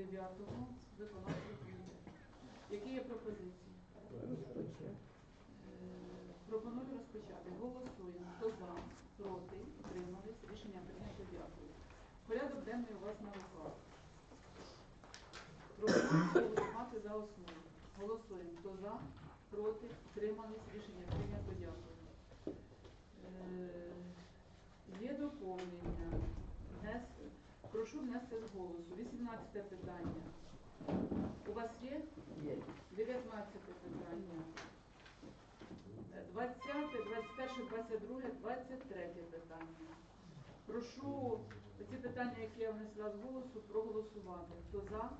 дев'ятого виконавчого комітету. Які є пропозиції? Е, Пропоную розпочати. Голосуємо. Хто за, проти, утримались. Рішення прийнято. Дякую. Порядок денний у вас на руках. Пропоную голосувати за основу. Голосуємо. Хто за, проти, утримались. Рішення прийнято. Дякую. Е, Є доповнення. Прошу внести з голосу. 18 питання. У вас є? Є. 19 питання. 20, 21, 22, 23 питання. Прошу ці питання, які я внесла з голосу, проголосувати. Хто за,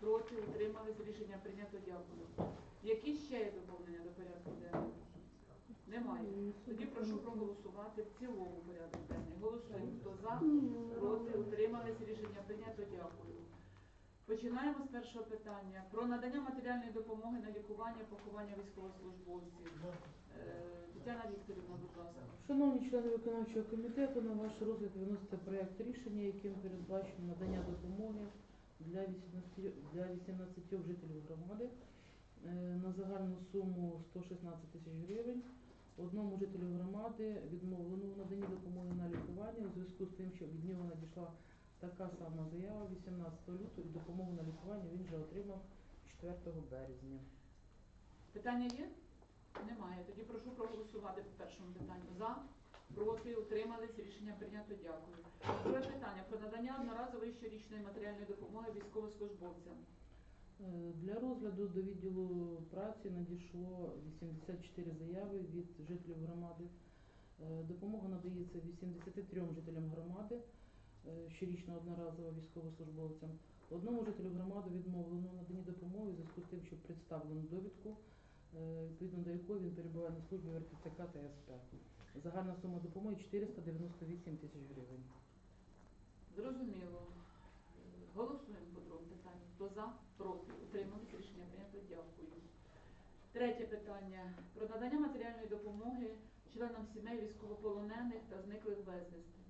проти, утримались, рішення прийнято. Дякую. Які ще є доповнення до порядку денного? Немає. Тоді прошу проголосувати в цілому порядок денний. Голосуємо. Хто за, проти, утримались, рішення прийнято. Дякую. Починаємо з першого питання про надання матеріальної допомоги на лікування, поховання військовослужбовців. Е, Тетяна Вікторівна, будь ласка. Шановні члени виконавчого комітету, на ваш розгляд виноситься проект рішення, яким передбачено надання допомоги для 18, для 18 жителів громади е, на загальну суму 116 тисяч гривень. Одному жителю громади відмовлено у наданні допомоги на лікування у зв'язку з тим, що від нього надійшла така сама заява 18 лютого допомогу на лікування він вже отримав 4 березня. Питання є? Немає. Тоді прошу проголосувати по першому питанню. За, проти, утримались, рішення прийнято. Дякую. Друге питання про надання одноразової щорічної матеріальної допомоги військовослужбовцям. Е, Для розгляду до відділу праці надійшло 84 заяви від жителів громади. Е, Допомога надається 83 жителям громади, е, щорічно одноразово військовослужбовцям. Одному жителю громади відмовлено в наданні допомоги в зв'язку з тим, що представлено довідку, відповідно до якої він перебуває на службі в РТЦК та СП. Загальна сума допомоги 498 тисяч гривень. Зрозуміло. Голосуємо по другому питанню. Хто за, проти, утримались, рішення прийнято. Дякую. Третє питання про надання матеріальної допомоги членам сімей військовополонених та зниклих безвісти.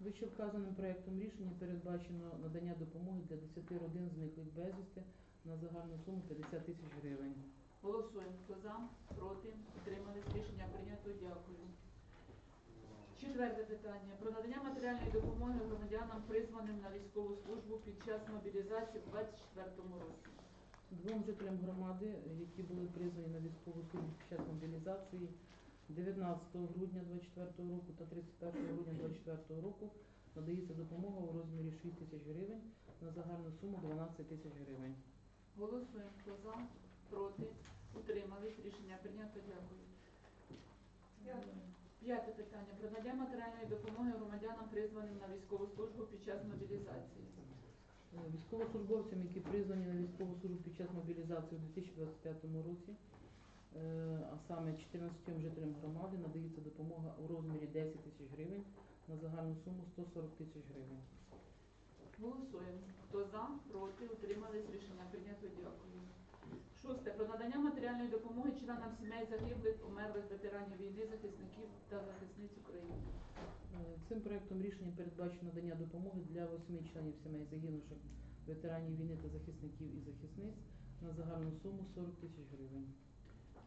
Вище вказаним проектом рішення передбачено надання допомоги для 10 родин зниклих безвісти на загальну суму 50 тисяч гривень. Голосуємо. Хто за, проти, утримались, рішення прийнято. Дякую. Четверте питання про надання матеріальної допомоги громадянам, призваним на військову службу під час мобілізації у 2024 році. Двом жителям громади, які були призвані на військову службу під час мобілізації 19 грудня 2024 року та 31 грудня 2024 року, надається допомога у розмірі 6 тисяч гривень на загальну суму 12 тисяч гривень. Голосуємо. Хто за, проти, утримались, рішення прийнято. Дякую. П'яте питання про надання матеріальної допомоги громадянам, призваним на військову службу під час мобілізації. Е, Військовослужбовцям, які призвані на військову службу під час мобілізації у 2025 році, е, а саме 14 жителям громади, надається допомога у розмірі 10 тисяч гривень на загальну суму 140 тисяч гривень. Голосуємо. Хто за, проти, утримались, рішення прийнято. Дякую. Шосте. Про надання матеріальної допомоги членам сімей загиблих, померлих ветеранів війни, захисників та захисниць України. Е, Цим проектом рішення передбачено надання допомоги для восьми членів сімей загинувших ветеранів війни та захисників і захисниць на загальну суму 40 тисяч гривень.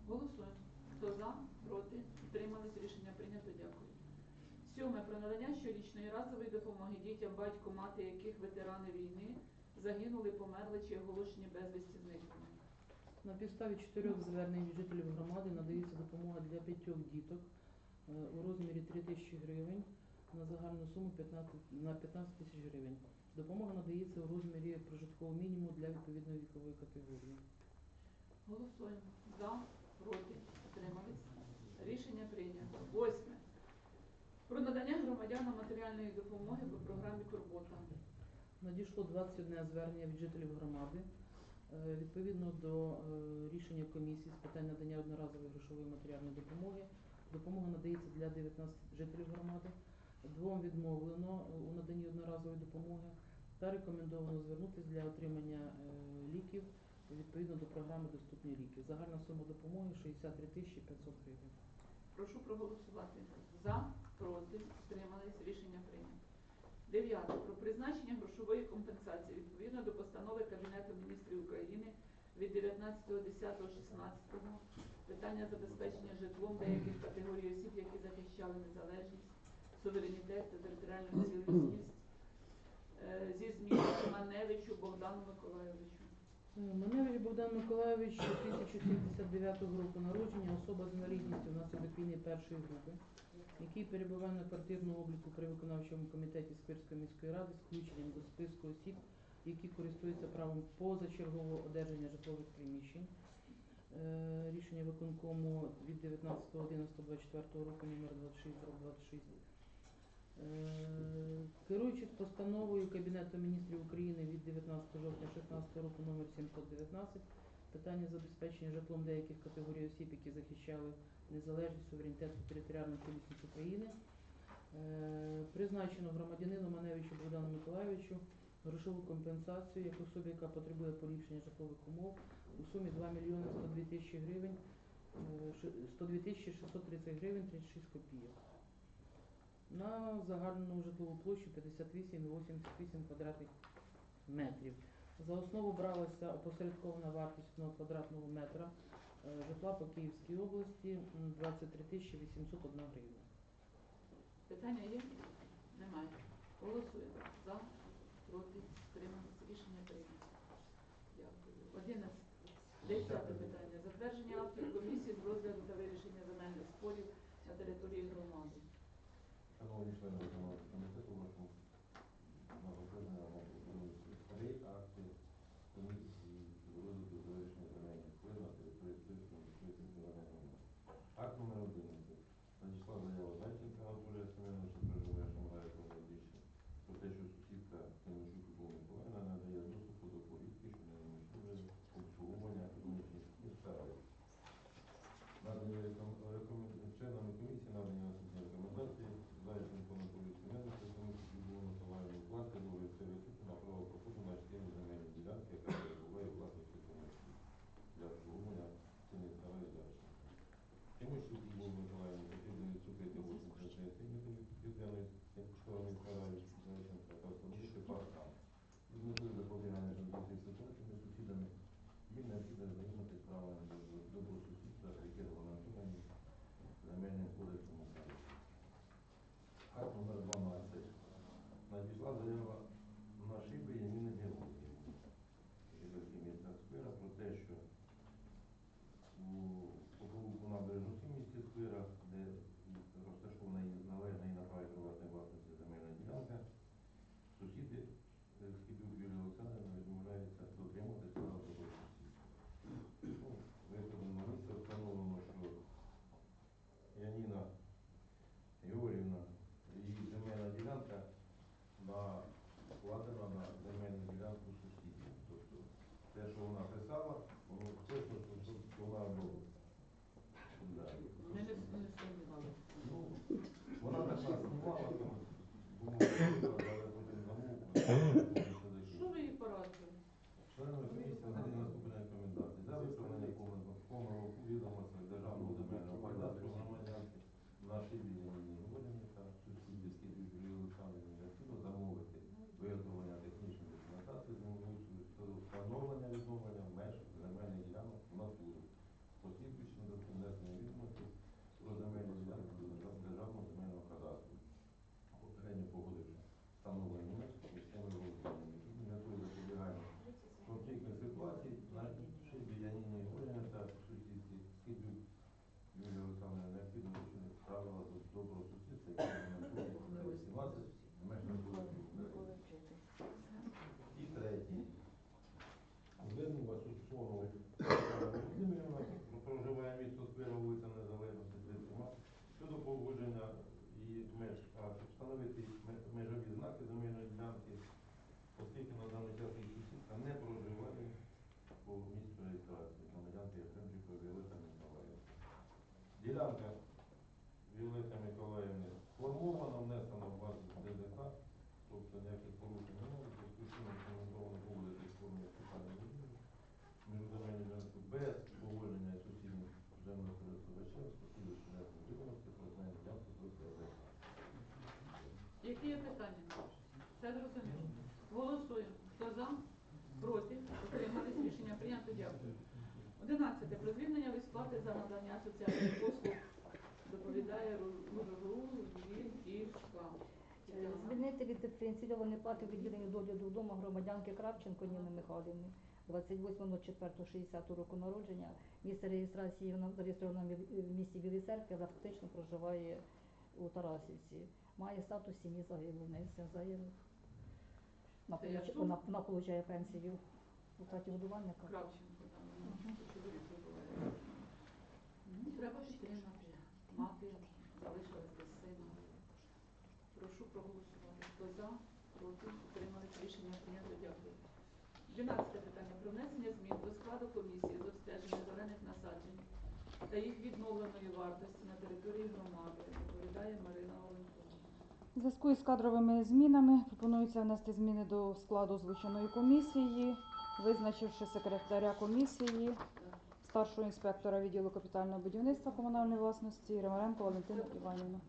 Голосуємо. Хто за, проти, утримались, рішення прийнято. Дякую. Сьоме. Про надання щорічної разової допомоги дітям, батько, мати яких ветерани війни загинули, померли чи оголошені безвісті зниклими. На підставі чотирьох звернень жителів громади надається допомога для п'ятьох діток е, у розмірі 3 тисячі гривень на загальну суму 15, на 15 тисяч гривень. Допомога надається у розмірі прожиткового мінімуму для відповідної вікової категорії. Голосуємо. За, проти, утримались. Рішення прийнято. Восьме. Про надання громадянам матеріальної допомоги по програмі Турбота. Надійшло 21 звернення від жителів громади. Е, Відповідно до е, рішення комісії з питань надання одноразової грошової матеріальної допомоги, допомога надається для 19 жителів громади. Двом відмовлено е, у наданні одноразової допомоги та рекомендовано звернутися для отримання ліків відповідно до програми Доступні ліки. Загальна сума допомоги 63 тисячі 500 гривень. Прошу проголосувати. За, проти, утримались. Рішення прийнято. Дев'яте. Про призначення грошової компенсації відповідно до постанови Кабінету міністрів України від 19.10.16 питання забезпечення житлом деяких категорій осіб, які захищали незалежність, суверенітет та територіальну цілісність е, зі зміною Маневичу Богдану Миколайовичу. Е, Маневич Богдан Миколайович 1079 року народження, особа з інвалідністю внаслідок війни першої групи, який перебуває на квартирному обліку при виконавчому комітеті Сквирської міської ради з включенням до списку осіб, які користуються правом позачергового одержання житлових приміщень. Е, Рішення виконкому від 19.11.24 року номер 26 26 Е, Керуючись постановою Кабінету міністрів України від 19 жовтня 2016 року номер 719, питання забезпечення житлом деяких категорій осіб, які захищали незалежність, суверенітет та територіальну цілісність України, е, призначено громадянину Маневичу Богдану Миколайовичу грошову компенсацію як особі, яка потребує поліпшення житлових умов у сумі 2 мільйони 102 тисячі гривень, е, 102 тисячі 630 гривень 36 копійок на загальну житлову площу 58,88 квадратних метрів. За основу бралася опосередкована вартість одного квадратного метра е, житла по Київській області 23 тисячі 801 гривня. Питання є? Немає. Голосуємо. За, проти, утримались. Рішення прийнято. Дякую. Одинадцяте. Десяте питання. Затвердження актів комісії з розгляду та вирішення земельних спорів на території громади. Шановні члени виконавчого комітету, те, що вона писала, воно точно, що що вона робила. Да. Ми не, не сумнівалися. Ну, вона так нас знімала, там, думаю, але потім замовкла. Що ви її порадили? Членами комісії надані наступні рекомендації. За виправлення помилок помилок у відомостях Державного земельного кадастру громадянки нашій Біліні Воліні та сусідівській Юлії Олександрівні необхідно замовити виготовлення технічної документації землеустрою щодо встановлення відновлення меж земельних ділянок в натурі, послідуючи до внесення відомостей про земельні ділянки до Держав- Державного земельного кадастру. Попередньо погодивши встановлення меж місцевими володіннями і метою запобігання конфліктних ситуацій на шибі Яніні Горіна та сусідці Скибів Юлії Олександрівни необхідно вчинити правила до- доброго сусідства, які регламентують 18 межах І третій. Звернулася Усонова Оксана Володимирівна, про- проживає місто Сквера, вулиця Незалежності 32, щодо погодження її меж, а щоб встановити ме- межові знаки земельної ділянки, оскільки на даний час її сусідка не проживає по місцю реєстрації громадянки Єфремченко Віолета Миколаївна. Ділянка Віолети Миколаївни сформована, внесена в базу ДЗК, тобто ніяких порушень немає, зв'язку з чим рекомендовано погодити формі спеціальної будівлі між земельними ділянками без погодження сусідніх землекористувачів, спосіб внесення відомості про земельну ділянку до ДЗК. Які є питання? Все зрозуміло. Голосуємо. Хто за? Проти? Утримались? Рішення прийнято. Дякую. сплати за надання соціальних послуг доповідає Ружгурівська. Е, Звільнити від диференційованої плати відділення догляду вдома громадянки Кравченко Ніни Михайлівни, 28.04.60 року народження. Місце реєстрації в в місті Білій Церкві, але фактично проживає у Тарасівці. Має статус сім'ї неї син загинув. Вона Це получ- тут? Вона, вона получає пенсію у хаті годувальника. Кравченко там ну, чоловік вибуває. Ну, Треба підтримати. Мати залишилась без сина. Прошу проголосувати. Хто за, проти, утримались рішення прийнято. Дякую. 12 питання про внесення змін до складу комісії з обстеження зелених насаджень та їх відновленої вартості на території громади. Доповідає Марина Оленкова. У зв'язку із кадровими змінами пропонується внести зміни до складу звичайної комісії, визначивши секретаря комісії, старшого інспектора відділу капітального будівництва комунальної власності Римаренко Валентину Іванівну.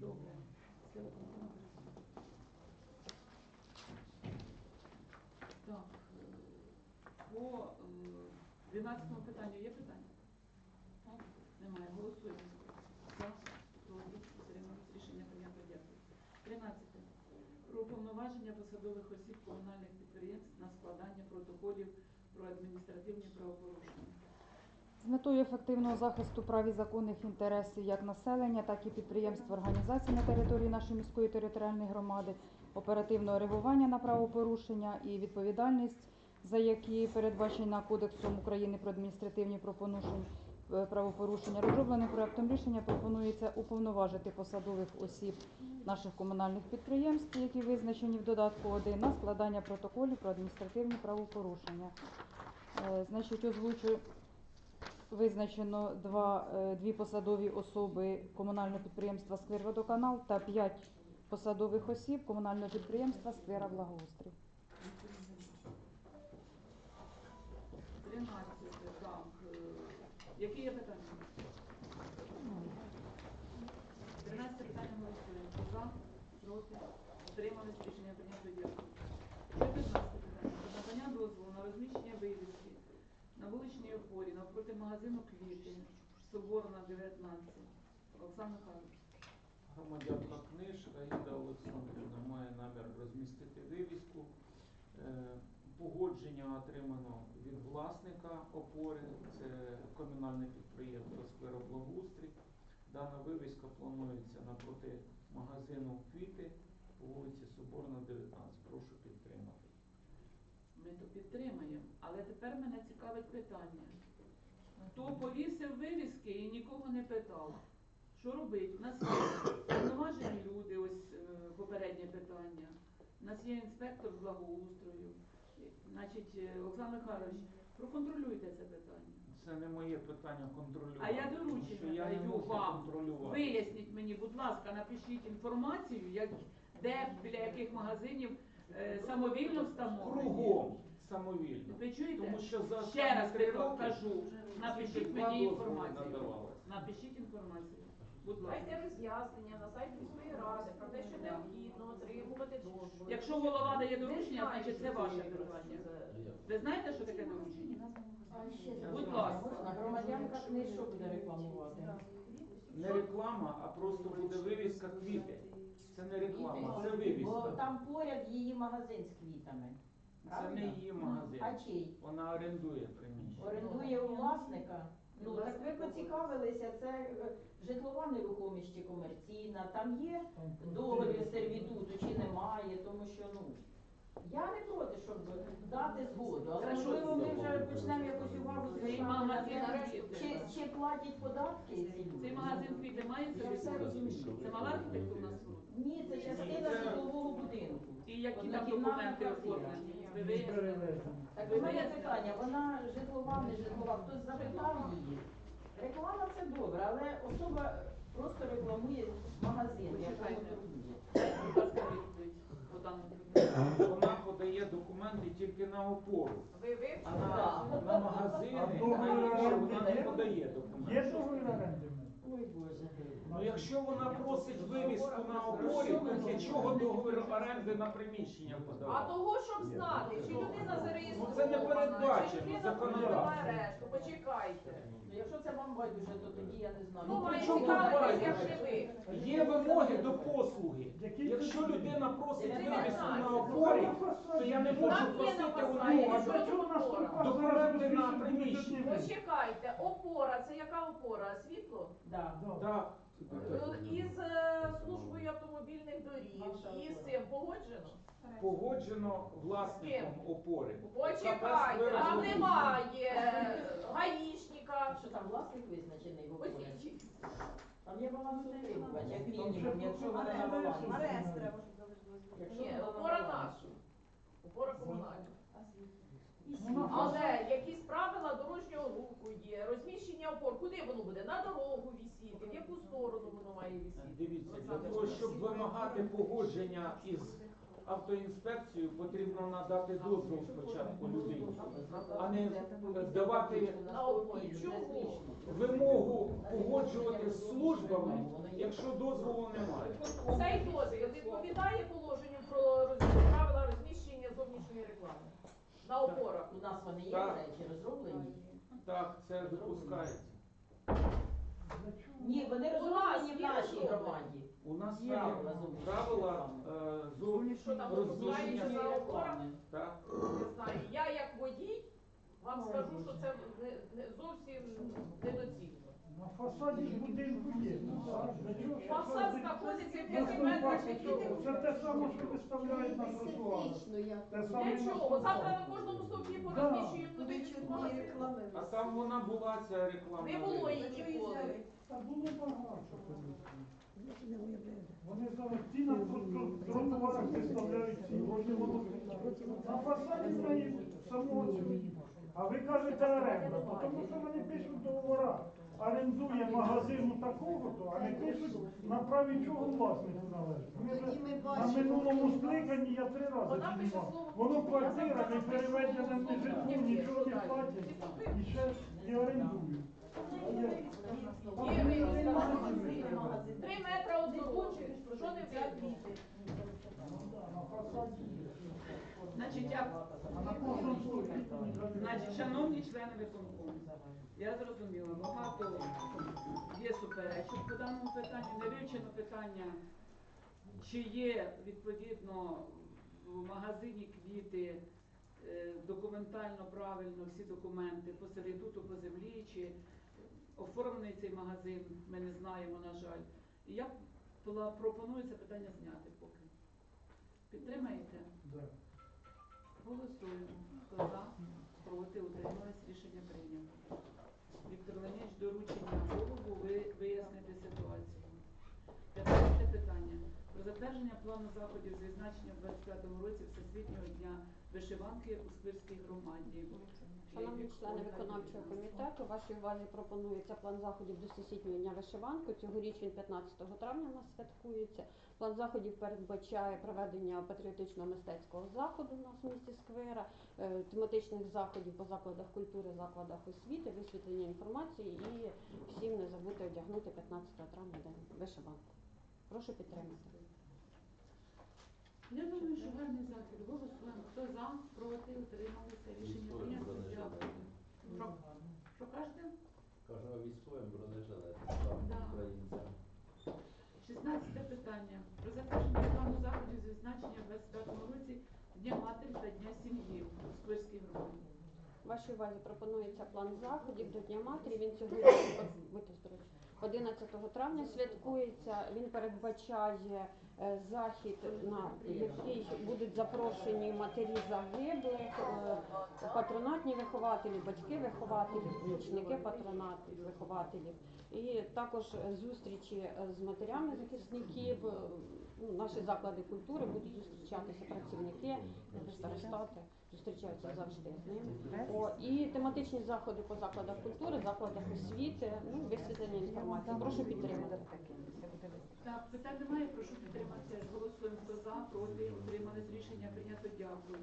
Добре. Так, е, по е, 12 питанню є питання? Немає. Голосуємо. За, проти, утримались. Рішення прийнято. Дякую. 13. Про повноваження посадових осіб комунальних підприємств на складання протоколів про адміністративні правопорушення. З метою ефективного захисту прав і законних інтересів як населення, так і підприємств організацій на території нашої міської територіальної громади, оперативного реагування на правопорушення і відповідальність, за які передбачена Кодексом України про адміністративні е, правопорушення. Розробленим проектом рішення пропонується уповноважити посадових осіб наших комунальних підприємств, які визначені в додатку 1, на складання протоколів про адміністративні правопорушення. Е, Значить, озвучу визначено два, е, дві посадові особи комунального підприємства «Сквирводоканал» та п'ять посадових осіб комунального підприємства «Сквера Благоустрій». 13. Так. е, Які є питання? 13 питання голосуємо. Хто за, проти, утримались, рішення прийнято. Дякую. 14 питання. Надання дозволу на розміщення вивіски на вуличній опорі навпроти магазину квіти, Соборна, 19. Оксана Михайловна. Громадянка книжка Іда Олександрівна має намір розмістити вивіску. Погодження отримано від власника опори, це комунальне підприємство «Сквероблагоустрій». Дана вивіска планується напроти магазину квіти по вулиці Соборна, 19. Прошу підтримати. Ми то підтримаємо, але тепер мене цікавить питання. Хто повісив вивіски і нікого не питав? Що робить? У нас є повноважені люди, ось е, попереднє питання. У нас є інспектор з благоустрою. Значить, е, Олександр Михайлович, проконтролюйте це питання. Це не моє питання контролювати. А я тому доручення я не даю можу вам. контролювати. Виясніть мені, будь ласка, напишіть інформацію, як, де, біля яких магазинів е, самовільно встановлені. Кругом самовільно. Ви чуєте? Тому що за Ще раз три роки кажу, напишіть два мені дозволи інформацію. надавалось. Напишіть інформацію. Дайте роз'яснення на сайт міської ради про те, що необхідно отримувати дозвіл. Якщо голова дає доручення, значить це ваше це Ви знаєте, що таке доручення? Будь ласка. Громадянка книжок буде рекламувати. Не реклама, а просто буде вивіска квіти. Це не реклама, це Бо вивіска. там поряд її магазин з квітами. Це Правильно? не її магазин. А чий? Вона орендує приміщення. Орендує у власника. Ну так ви поцікавилися, це е, житлова нерухомість чи комерційна, там є договір сервітуту чи немає, тому що ну. Я не проти, щоб дати згоду, але Хорошо. можливо ми вже почнемо якось увагу звертати на те, чи, чи платять податки ці люди. Цей магазин квіти має Я все собі? Це мала архітектурна споруда? Ні, це частина житлового будинку. І які там документи оформлені? Ви вияснили? Так у мене питання, вона житлова, не житлова, хтось запитав її. Реклама це добре, але особа просто рекламує магазин, даному питанню. Вона подає документи тільки на опору. Ви вивчили? А на, на магазини, на інше вона не подає документи. Є договір оренди? Ой, Боже. Ну якщо вона просить вивіску на опорі, то для чого договір оренди на приміщення А подавати? того, щоб знати, чи людина зареєстрована, Ну, це не передбачено чи людина законодавством. провела арешту, почекайте. Ну, якщо це вам байдуже, то тоді я не знаю. Ну, має при чому цікавитись, байдуже? як не ви. Є вимоги до послуги. Якщо людина просить вивіску на опорі, то я не можу Там є просити у нього тут опора. на приміщення. Почекайте, опора, це яка опора? Світло? Да. Так. Е, Із е, службою автомобільних доріг, і з цим погоджено? Погоджено власником опори. Почекайте, там немає гаїшника. Що там власник визначений в опорі? Там є балансоутримувач, як мінімум, якщо вона на балансі. Якщо Ні, вона на опора балансі. наша. Опора комунальна. Ну, Але якісь правила дорожнього руху є, розміщення опор, куди воно буде? На дорогу висіти, в яку сторону воно має висіти? Дивіться, для того, щоб вимагати погодження із автоінспекцією, потрібно надати дозвіл спочатку людині, а не давати На опорі. Чому? вимогу погоджувати з службами, якщо дозволу немає. Цей дозвіл відповідає положенню про роз- правила розміщення зовнішньої реклами на опорах. У нас вони є, Так. до речі, розроблені. Так, це допускається. Ні, вони розроблені в нашій громаді. У нас Є правила правила е, Що там розміщення. за опорах? Так. Не знаю. Я як водій вам скажу, що це не, не зовсім недоцільно. На фасаді ж будинку є. Фасад знаходиться в 5 метрах від Це те саме, що виставляють на тротуарах. Те саме Для чого? Завтра на кожному стовпі порозміщуємо туди. А там вона була ця реклама. Не було її ніколи. Та було багато. Вони зараз ті на троту- тротуарах виставляють ці вроді воно. На фасаді в неї самого цього. А ви кажете оренда, бо тому що Орендує магазину такого-то, а не пишуть на праві чого власнику належить. Ми вже на минулому скликанні я три рази Вона пише піднімав. слово Воно квартира, не переведена не житло, нічого не платять. І ще і орендують. А я- Є вивіска. Три метри від дороги. Що не видно? На фасаді. Значить, я, А на кожному слові значить, шановні члени виконкому, я зрозуміла, багато є суперечок по даному питанню, не вивчено питання, чи є відповідно в магазині квіти е, документально правильно всі документи по сервітуту, по землі, чи оформлений цей магазин, ми не знаємо, на жаль. І я пропоную це питання зняти поки. Підтримаєте? Да. Голосуємо. Хто за? Проти? Утримались? Рішення прийнято. Віктор Леонідович, доручення голову ви вияснити ситуацію. 15 питання. Про затвердження плану заходів з відзначення в 25-му році Всесвітнього дня вишиванки у Сквирській громаді. Шановні члени виконавчого комітету, вашій увазі пропонується план заходів до всесвітнього дня вишиванки. Цьогоріч він 15 травня у нас святкується. План заходів передбачає проведення патріотичного мистецького заходу у нас в місті Сквера, е, тематичних заходів по закладах культури, закладах освіти, висвітлення інформації і всім не забути одягнути 15 травня день вишиванку. Прошу підтримати. Я думаю, захід. Голосуємо. Хто за? Проти? Утрималися? Рішення прийнято. Дякую. Що? Що кажете? Кажу, військовим бронежилет. Да. Українцям. 16 питання. Про затвердження плану заходів з відзначення в 25 році Дня матері та Дня сім'ї у Сквирській громаді. Вашій увазі пропонується план заходів до Дня матері. Він сьогодні будьте 11 травня святкується. Він передбачає е, захід, на який будуть запрошені матері загиблих, е, патронатні вихователі, батьки вихователів, помічники патронатних вихователів. І також е, зустрічі е, з матерями захисників. е, Ну, наші заклади культури будуть зустрічатися працівники, е, старостати зустрічаються завжди з ними. О, і тематичні заходи по закладах культури, закладах освіти, ну, висвітлення інформації. Прошу підтримати. Так, питань немає, прошу підтримати. Голосуємо. Хто за, проти, утримались. Рішення прийнято. Дякую.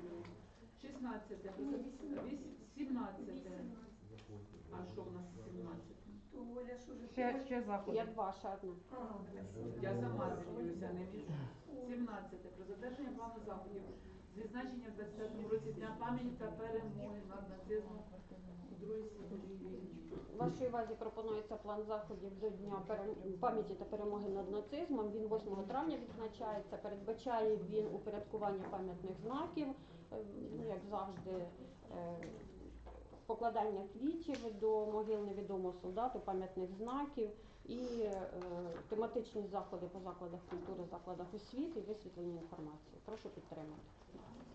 16. Про 17. А що в нас 17? Оля, що Ще, ще заходи. Є два ще одне. Я сама змінююся, не між. 17. Про затвердження плану заходів з відзначення в 25 році Дня пам'яті та перемоги над нацизмом у Другій світовій війні. Вашій увазі пропонується план заходів до Дня пам'яті та перемоги над нацизмом. Він 8 травня відзначається. Передбачає він упорядкування пам'ятних знаків, е, ну, як завжди, е, покладання квітів до могил невідомого солдату, пам'ятних знаків і е, тематичні заходи по закладах культури, закладах освіти висвітлення інформації. Прошу підтримати.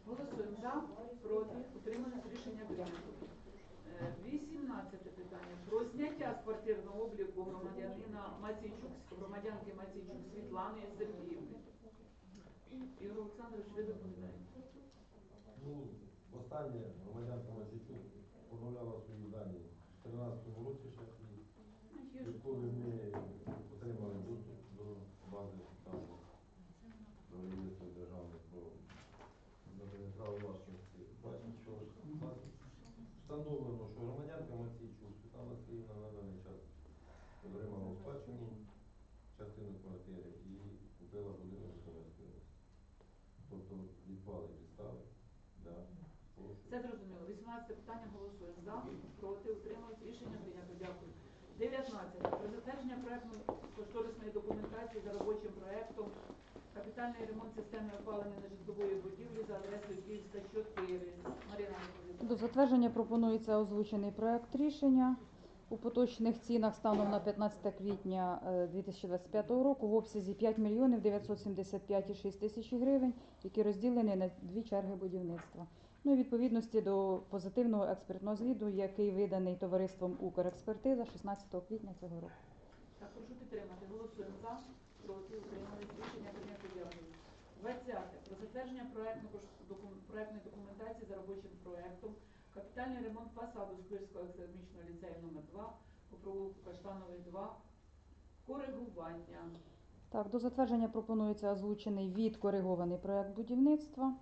Голосуємо за, проти, утримались рішення прийнято. Е, 18 питання. Про зняття з квартирного обліку громадянина Маційчук, громадянки Маційчук Світлани Сергіївни. Ігор Олександрович, ви доповідаєте. Ну, останнє громадянка Масічук поновляла свої дані в 2013 році ще і відколи ми отримали доступ до бази там, до реєстру державних про надання права власності. Бачимо, що у нас встановлено, що громадянка Масійчук Світлана Сергіївна на даний час отримала у спадщину частину квартири і купила будинок в Хмельницькій області. Тобто відпали підстави щоб Все зрозуміло. 18 питання голосуємо за, проти, утримались рішення прийнято. Дякую. 19. Про затвердження проектної кошторисної документації за робочим проектом капітальний ремонт системи опалення нежитлової будівлі за адресою Київська 4. Марина. До затвердження пропонується озвучений проект рішення у поточних цінах станом на 15 квітня е, 2025 року в обсязі 5 мільйонів 975,6 тисяч гривень, які розділені на дві черги будівництва. Ну і відповідності до позитивного експертного звіту, який виданий товариством Укрекспертиза 16 квітня цього року. Так, прошу підтримати. Голосуємо за, проти, утримались рішення прийнято. Дякую. 20. Про затвердження проектно- проектної документації за робочим проектом капітальний ремонт фасаду Сквирського академічного ліцею номер 2 по провулку Каштановий 2 коригування. Так, до затвердження пропонується озвучений відкоригований проект будівництва.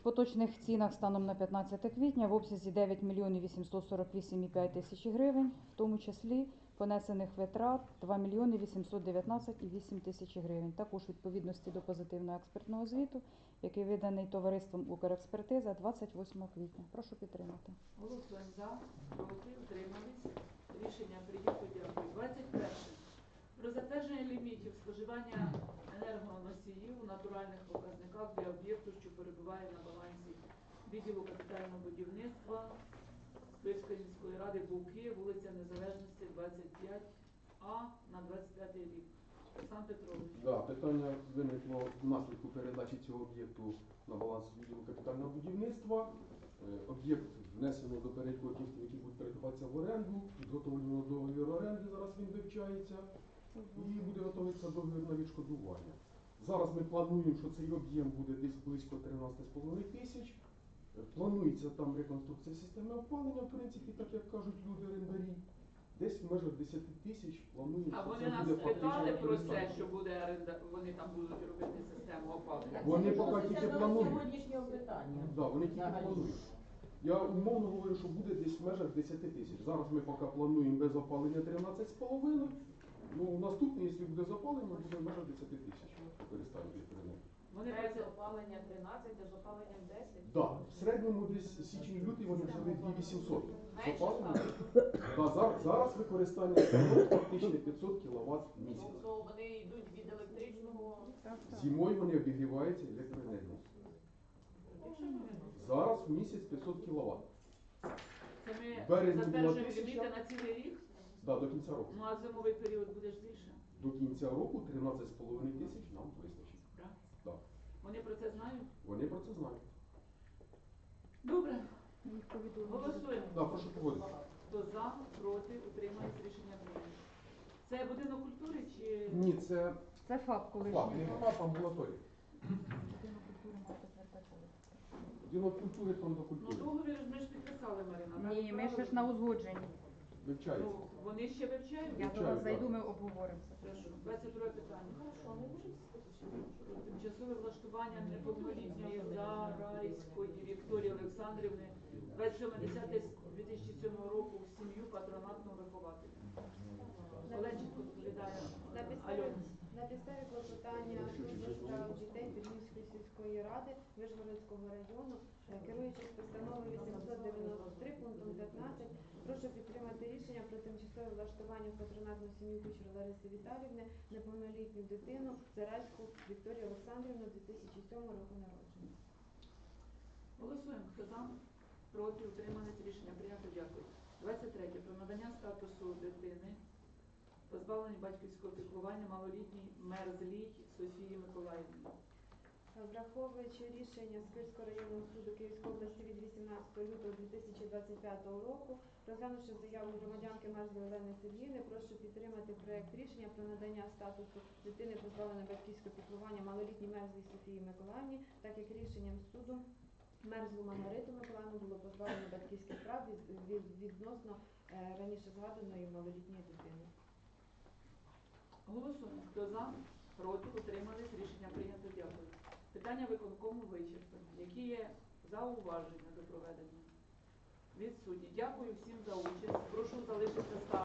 В поточних цінах станом на 15 квітня в обсязі 9 мільйонів 848,5 тисяч гривень, в тому числі понесених витрат 2 мільйони 819,8 тисяч гривень. Також відповідності до позитивного експертного звіту, який виданий товариством Укрекспертиза 28 квітня. Прошу підтримати. Голосуємо за, проти, утримались. Рішення прийнято. Дякую. 21. Про затвердження лімітів споживання енергоносіїв у натуральних показниках для об'єкту, що перебуває на балансі відділу капітального будівництва Спирської міської ради Буки, вулиця Незалежності 25А на 25 рік. Да, питання виникло внаслідку передачі цього об'єкту на баланс відділу капітального будівництва. Е, Об'єкт внесено до переліку об'єктів, які будуть передаватися в оренду. Підготовлено договір оренди, зараз він вивчається. І буде готуватися договір на відшкодування. Зараз ми плануємо, що цей об'єм буде десь близько 13,5 тисяч. Е, Планується там реконструкція системи опалення, в принципі, так як кажуть люди орендарі. Десь в межах 10 тисяч плануємо, А що вони це нас буде фактично питали про це, що буде оренда, вони там будуть робити систему опалення. Вони поки тільки планують. сьогоднішнього питання. Да, вони тільки Взагалі. планують. Я умовно говорю, що буде десь в межах 10 тисяч. Зараз ми поки плануємо без опалення 13,5. Ну, наступне, якщо буде запалення, буде в межах 10 тисяч використання вітряних. Вони Без опалення 13, а з опаленням 10. Да, в середньому десь січень-лютий вони взяли 2800 з Менше опаленням. стало. Да, зараз, зараз використання ну, фактично 500 кВт в місяць. Тобто вони йдуть від електричного. Зимою вони обігріваються електроенергією. Зараз в місяць 500 кВт. Це ми Березні була затверджуємо тисяча. ліміти на цілий рік, Да, до кінця року. ну а зимовий період буде ж більше. До кінця року 13,5 тисяч нам вистачить. Да. Вони про це знають? Вони про це знають. Добре, голосуємо. Да, прошу погодити. Хто за, проти, утримались, рішення прийнято. Це будинок культури чи Ні, це Це ФАП колишній. факт, не факт амбулаторії. Будинок культури, фонд до ну культури. договір ж ми ж підписали, Марина. так? Ні, ми ще ж на узгодженні. Вивчається. Ну, вони ще вивчають. Я до вас зайду, ми обговоримо. Хорошо. 22 питання. Про Тимчасове влаштування неповнолітньої Зарайської Вікторії Олександрівни 27.10.2007 року в сім'ю патронатного вихователя. Оленченко відповідає. На підставі, на підставі клопотання служби справ дітей Підміської сільської ради Вишгородського району, керуючись постановою 893 пунктом 15, прошу підтримати рішення про тимчасове влаштування в патронатну сім'ю Кучер Лариси Віталівни неповнолітню дитину Зарайську Вікторію Олександрівну 2007 року народження. Голосуємо. Хто за? Проти? Утримались? Рішення прийнято. Дякую. 23. Про надання статусу дитини, позбавлення батьківського піклування малолітній мерзліть Софії Миколаївні. Враховуючи рішення Сквирського районного суду Київської області від 18 лютого 2025 року, розглянувши заяву громадянки Мерзлої Олени Сергіївни, прошу підтримати проект рішення про надання статусу дитини позбавленої батьківського піклування малолітній Мерзлій Софії Миколаївні, так як рішенням суду Мерзлу Маргариту Миколаївну було позбавлено батьківських прав від, від- відносно е, раніше згаданої малолітньої дитини. Голосуємо. Хто за? Проти? Утримались? Рішення прийнято. Дякую. Питання виконкому вичерпано. Які є зауваження до проведення? Відсутні. Дякую всім за участь. Прошу залишитися ста.